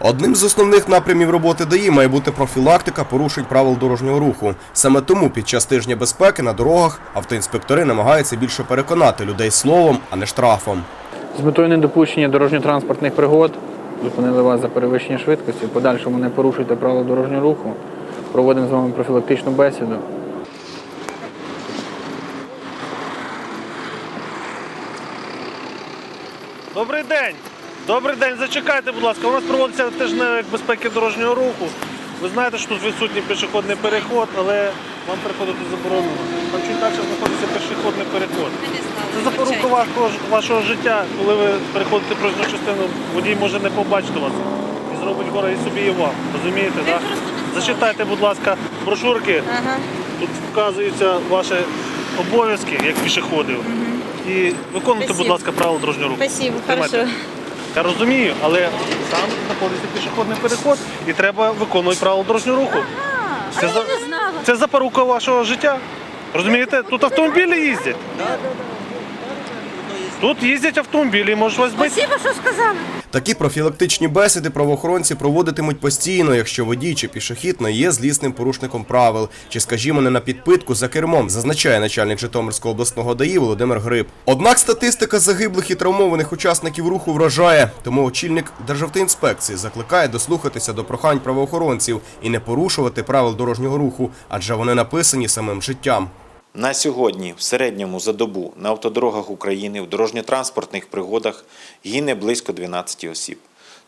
Одним з основних напрямів роботи ДАІ має бути профілактика порушень правил дорожнього руху. Саме тому під час тижня безпеки на дорогах автоінспектори намагаються більше переконати людей словом, а не штрафом. З метою недопущення дорожньо-транспортних пригод зупинили вас за перевищення швидкості. В подальшому не порушуйте правила дорожнього руху. Проводимо з вами профілактичну бесіду. Добрий день! Добрий день, зачекайте, будь ласка. У нас проводиться тижневик безпеки дорожнього руху. Ви знаєте, що тут відсутній пішохідний переход, але вам переходити заборонено. Там чуть далі знаходиться пішохідний переход. Це запорука вашого, вашого життя, коли ви переходите проїзну частину, водій може не побачити вас і зробить горе і собі, і вам. Розумієте, так? Зачитайте, будь ласка, брошурки. Ага. Тут вказуються ваші обов'язки як пішоходів. І виконуйте, будь ласка, правила дорожнього руху. Спасибо, хорошо. Я розумію, але там знаходиться пішохідний переход і треба виконувати правила дорожнього руху. Це за-. Це запорука вашого життя. Розумієте? Тут автомобілі їздять. Тут їздять автомобілі, можуть вас бити. Спасибо, що сказали. Такі профілактичні бесіди правоохоронці проводитимуть постійно, якщо водій чи пішохід не є злісним порушником правил, чи, скажімо, не на підпитку за кермом, зазначає начальник Житомирського обласного ДАІ Володимир Гриб. Однак статистика загиблих і травмованих учасників руху вражає, тому очільник Державтоінспекції закликає дослухатися до прохань правоохоронців і не порушувати правил дорожнього руху, адже вони написані самим життям. На сьогодні в середньому за добу на автодорогах України в дорожньо-транспортних пригодах гине близько 12 осіб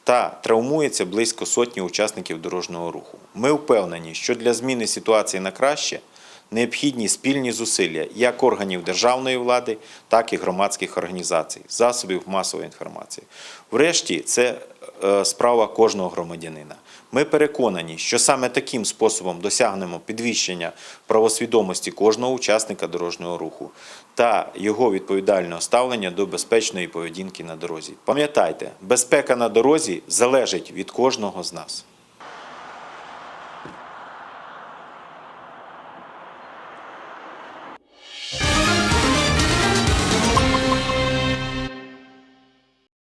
та травмується близько сотні учасників дорожнього руху. Ми впевнені, що для зміни ситуації на краще необхідні спільні зусилля як органів державної влади, так і громадських організацій, засобів масової інформації. Врешті, це е, справа кожного громадянина. Ми переконані, що саме таким способом досягнемо підвищення правосвідомості кожного учасника дорожнього руху та його відповідального ставлення до безпечної поведінки на дорозі. Пам'ятайте, безпека на дорозі залежить від кожного з нас.